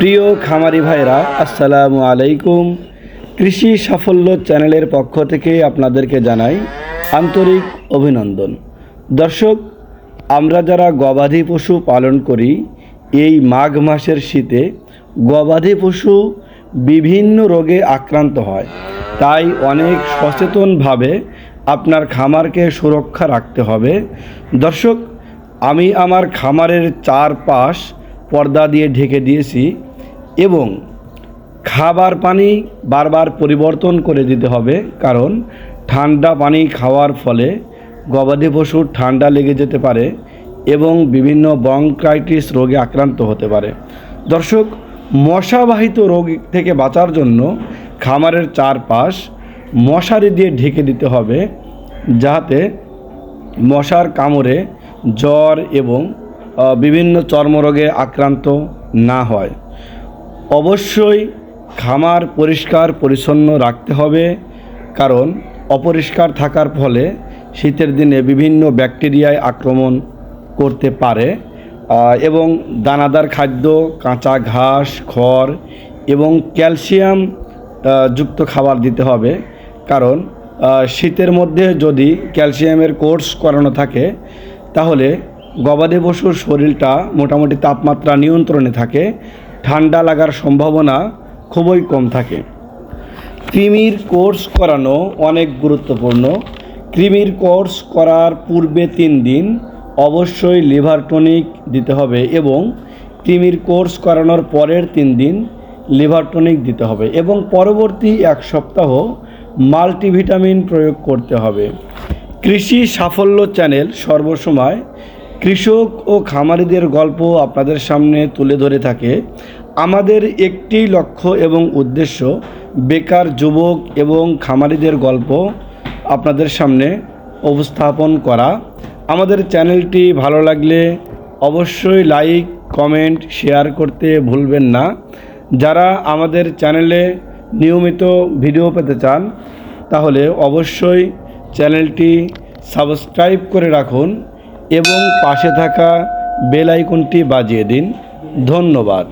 প্রিয় খামারি ভাইরা, আসসালামু আলাইকুম। কৃষি সাফল্য চ্যানেলের পক্ষ থেকে আপনাদেরকে জানাই আন্তরিক অভিনন্দন। দর্শক, আমরা যারা গবাদি পশু পালন করি, এই মাঘ মাসের শীতে গবাদি পশু বিভিন্ন রোগে আক্রান্ত হয়। তাই অনেক সচেতনভাবে আপনার খামারকে সুরক্ষা রাখতে হবে। দর্শক, আমি আমার খামারের চারপাশ পর্দা দিয়ে ঢেকে দিয়েছি। এবং খাবার পানি বারবার পরিবর্তন করে দিতে হবে, কারণ ঠান্ডা পানি খাওয়ার ফলে গবাদি পশুর ঠান্ডা লেগে যেতে পারে এবং বিভিন্ন ব্রঙ্কাইটিস রোগে আক্রান্ত হতে পারে। দর্শক, মশাবাহিত রোগ থেকে বাঁচার জন্য খামারের চারপাশ মশারি দিয়ে ঢেকে দিতে হবে যাতে মশার কামড়ে জ্বর এবং বিভিন্ন চর্মরোগে আক্রান্ত না হয়। অবশ্যই খামার পরিষ্কার পরিচ্ছন্ন রাখতে হবে, কারণ অপরিষ্কার থাকার ফলে শীতের দিনে বিভিন্ন ব্যাকটেরিয়ায় আক্রমণ করতে পারে এবং দানাদার খাদ্য, কাঁচা ঘাস, খড় এবং ক্যালসিয়াম যুক্ত খাবার দিতে হবে। কারণ শীতের মধ্যে যদি ক্যালসিয়ামের কোর্স করানো থাকে, তাহলে গবাদি পশুর শরীরটা মোটামুটি তাপমাত্রা নিয়ন্ত্রণে থাকে ঠান্ডা লাগার সম্ভাবনা খুবই কম থাকে। কৃমির কোর্স করানো অনেক গুরুত্বপূর্ণ। কৃমির কোর্স করার পূর্বে তিন দিন অবশ্যই লিভার টনিক দিতে হবে এবং কৃমির কোর্স করানোর পরের তিন দিন লিভার টনিক দিতে হবে এবং পরবর্তী এক সপ্তাহ মাল্টিভিটামিন প্রয়োগ করতে হবে। কৃষি সাফল্য চ্যানেল সর্বসময় কৃষক ও খামারিদের গল্প আপনাদের সামনে তুলে ধরে থাকে। আমাদের একটি লক্ষ্য এবং উদ্দেশ্য বেকার যুবক এবং খামারিদের গল্প আপনাদের সামনে উপস্থাপন করা। আমাদের চ্যানেলটি ভালো লাগলে অবশ্যই লাইক, কমেন্ট, শেয়ার করতে ভুলবেন না। যারা আমাদের চ্যানেলে নিয়মিত ভিডিও পেতে চান, তাহলে অবশ্যই চ্যানেলটি সাবস্ক্রাইব করে রাখুন। এবং পাশে থাকা বেল আইকনটি বাজিয়ে দিন। ধন্যবাদ।